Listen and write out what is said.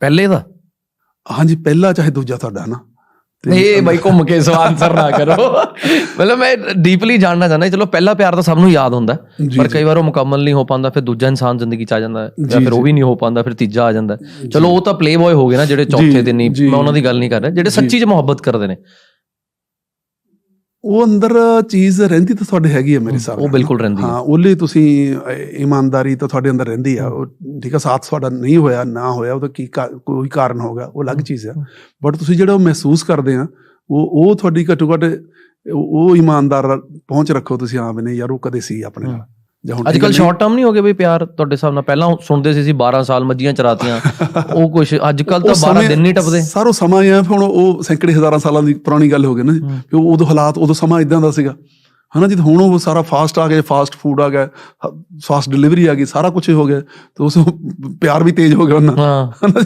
ਪਹਿਲੇ ਦਾ ਹਾਂਜੀ ਪਹਿਲਾ ਚਾਹੇ ਦੂਜਾ ਤੁਹਾਡਾ ਨਾ ਤੇ ਇਹ ਬਾਈ ਘੁੰਮ ਕੇ ਸਵਾਲ ਆਨਸਰ ਨਾ ਕਰੋ ਮਤਲਬ ਮੈਂ ਡੀਪਲੀ ਜਾਣਨਾ ਚਾਹੁੰਦਾ ਚਲੋ ਪਹਿਲਾ ਪਿਆਰ ਤਾਂ ਸਭ ਨੂੰ ਯਾਦ ਹੁੰਦਾ ਪਰ। ਕਈ ਵਾਰ ਉਹ ਮੁਕੰਮਲ ਨਹੀਂ ਹੋ ਪਾਉਂਦਾ ਫਿਰ ਦੂਜਾ ਇਨਸਾਨ ਜ਼ਿੰਦਗੀ ਚ ਆ ਜਾਂਦਾ ਜਾਂ ਫਿਰ ਉਹ। ਵੀ ਨਹੀਂ ਹੋ ਪਾਉਂਦਾ ਫਿਰ ਤੀਜਾ ਆ ਜਾਂਦਾ। ਚਲੋ ਉਹ ਤਾਂ ਪਲੇ ਬॉय ਹੋ ਗਏ ਨਾ ਜਿਹੜੇ ਚੌਥੇ ਦਿਨ ਹੀ ਜੀ। ਮੈਂ ਉਹਨਾਂ ਦੀ ਗੱਲ ਨਹੀਂ ਕਰ ਰਿਹਾ ਜਿਹੜੇ। ਸੱਚੀ ਚ ਮੁਹੱਬਤ ਕਰਦੇ ਨੇ ਉਹ ਅੰਦਰ ਚੀਜ਼ ਰਹਿੰਦੀ ਤਾਂ ਤੁਹਾਡੇ ਹੈਗੀ ਹੈ ਮੇਰੇ ਹਿਸਾਬ ਉਹ ਬਿਲਕੁਲ ਰਹਿੰਦੀ ਹੈ ਹਾਂ ਉਹਲੇ ਤੁਸੀਂ ਇਮਾਨਦਾਰੀ ਤਾਂ ਤੁਹਾਡੇ ਅੰਦਰ ਰਹਿੰਦੀ ਆ। ਉਹ ਠੀਕ ਆ ਸਾਥ ਤੁਹਾਡਾ ਨਹੀਂ ਹੋਇਆ ਨਾ ਹੋਇਆ ਉਹਦਾ ਕੀ ਕਾ- ਕੋਈ ਕਾਰਨ ਹੋਗਾ ਉਹ ਅਲੱਗ ਚੀਜ਼ ਆ। ਬਟ ਤੁਸੀਂ ਜਿਹੜਾ ਉਹ ਮਹਿਸੂਸ ਕਰਦੇ ਆ ਉਹ ਉਹ ਤੁਹਾਡੀ ਘੱਟੋ ਘੱਟ ਉਹ ਇਮਾਨਦਾਰ ਪਹੁੰਚ ਰੱਖੋ ਤੁਸੀਂ ਹਾਂ ਵੀ ਨਹੀਂ ਯਾਰ ਉਹ ਕਦੇ ਸੀ ਆਪਣੇ ਨਾਲ। ਅੱਜ ਕੱਲ ਸ਼ਾਰਟ ਟਰਮ ਨਹੀਂ ਹੋ ਗਏ ਬਈ ਪਿਆਰ ਤੁਹਾਡੇ ਹਿਸਾਬ ਨਾਲ? ਪਹਿਲਾਂ ਸੁਣਦੇ ਸੀ ਸੀ 12 ਸਾਲ ਮੱਝੀਆਂ ਚਰਾਤੀਆਂ ਉਹ ਕੁਝ ਅੱਜ ਕੱਲ ਤਾਂ 12 ਸਮੇਂ- ਦਿਨ ਨਹੀਂ ਟੱਪਦੇ। ਸਾਰੋ ਸਮਾਂ ਹੀ ਆ ਹੁਣ ਉਹ ਸੈਂਕੜੇ ਹਜ਼ਾਰਾਂ ਸਾਲਾਂ ਦੀ ਪੁਰਾਣੀ ਗੱਲ ਹੋ ਗਈ ਨਾ। ਵੀ ਉਦੋਂ ਹਾਲਾਤ ਉਦੋਂ ਸਮਾਂ ਇਦਾਂ ਦਾ ਸੀਗਾ। ਹਨਾ ਜੀ ਤੇ ਹੁਣ ਉਹ ਸਾਰਾ ਫਾਸਟ ਆ ਗਿਆ ਫਾਸਟ ਫੂਡ ਆ ਗਿਆ ਫਾਸਟ ਡਿਲੀਵਰੀ ਆ ਗਈ ਸਾਰਾ ਕੁਝ ਹੋ ਗਿਆ ਤੇ ਉਸ ਪਿਆਰ ਵੀ ਤੇਜ਼ ਹੋ ਗਿਆ ਉਹਨਾਂ ਹਾਂ। ਹਨਾ